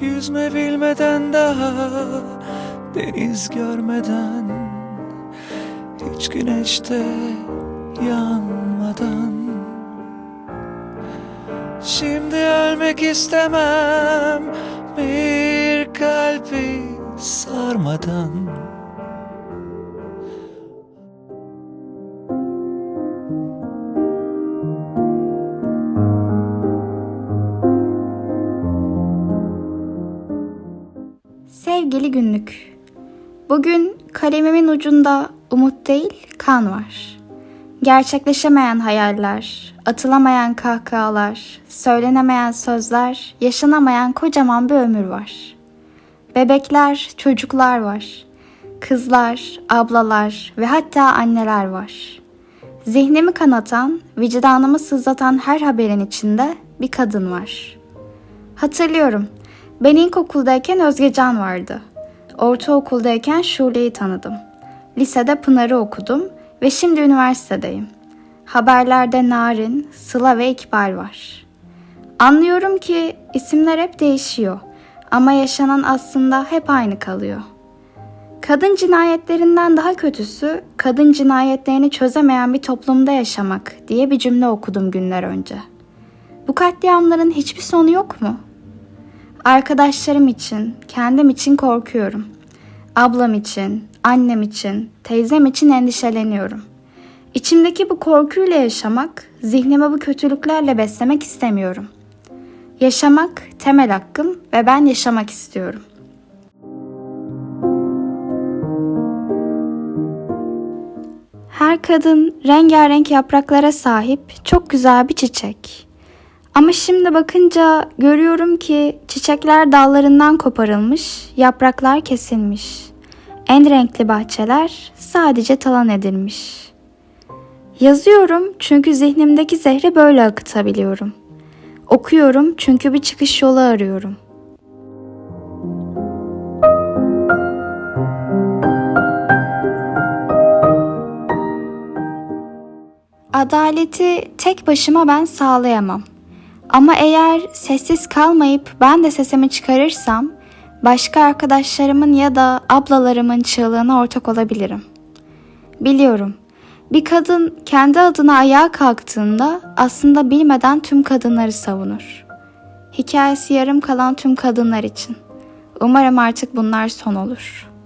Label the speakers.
Speaker 1: Yüzme bilmeden daha deniz görmeden Hiç güneşte yanmadan. Şimdi ölmek istemem bir kalbi sarmadan
Speaker 2: Sevgili günlük. Bugün kalemimin ucunda umut değil kan var. Gerçekleşemeyen hayaller, atılamayan kahkahalar, söylenemeyen sözler, yaşanamayan kocaman bir ömür var. Bebekler, çocuklar var. Kızlar, ablalar ve hatta anneler var. Zihnimi kanatan, vicdanımı sızlatan her haberin içinde bir kadın var. Hatırlıyorum. Ben ilkokuldayken Özgecan vardı. Ortaokuldayken Şule'yi tanıdım. Lisede Pınar'ı okudum ve şimdi üniversitedeyim. Haberlerde Narin, Sıla ve İkbal var. Anlıyorum ki isimler hep değişiyor ama yaşanan aslında hep aynı kalıyor. Kadın cinayetlerinden daha kötüsü kadın cinayetlerini çözemeyen bir toplumda yaşamak diye bir cümle okudum günler önce. Bu katliamların hiçbir sonu yok mu? Arkadaşlarım için, kendim için korkuyorum. Ablam için, annem için, teyzem için endişeleniyorum. İçimdeki bu korkuyla yaşamak, zihnimi bu kötülüklerle beslemek istemiyorum. Yaşamak temel hakkım ve ben yaşamak istiyorum. Her kadın rengarenk yapraklara sahip çok güzel bir çiçek. Ama şimdi bakınca görüyorum ki çiçekler dallarından koparılmış, yapraklar kesilmiş. En renkli bahçeler sadece talan edilmiş. Yazıyorum çünkü zihnimdeki zehri böyle akıtabiliyorum. Okuyorum çünkü bir çıkış yolu arıyorum. Adaleti tek başıma ben sağlayamam. Ama eğer sessiz kalmayıp ben de sesimi çıkarırsam başka arkadaşlarımın ya da ablalarımın çığlığına ortak olabilirim. Biliyorum. Bir kadın kendi adına ayağa kalktığında aslında bilmeden tüm kadınları savunur. Hikayesi yarım kalan tüm kadınlar için. Umarım artık bunlar son olur.''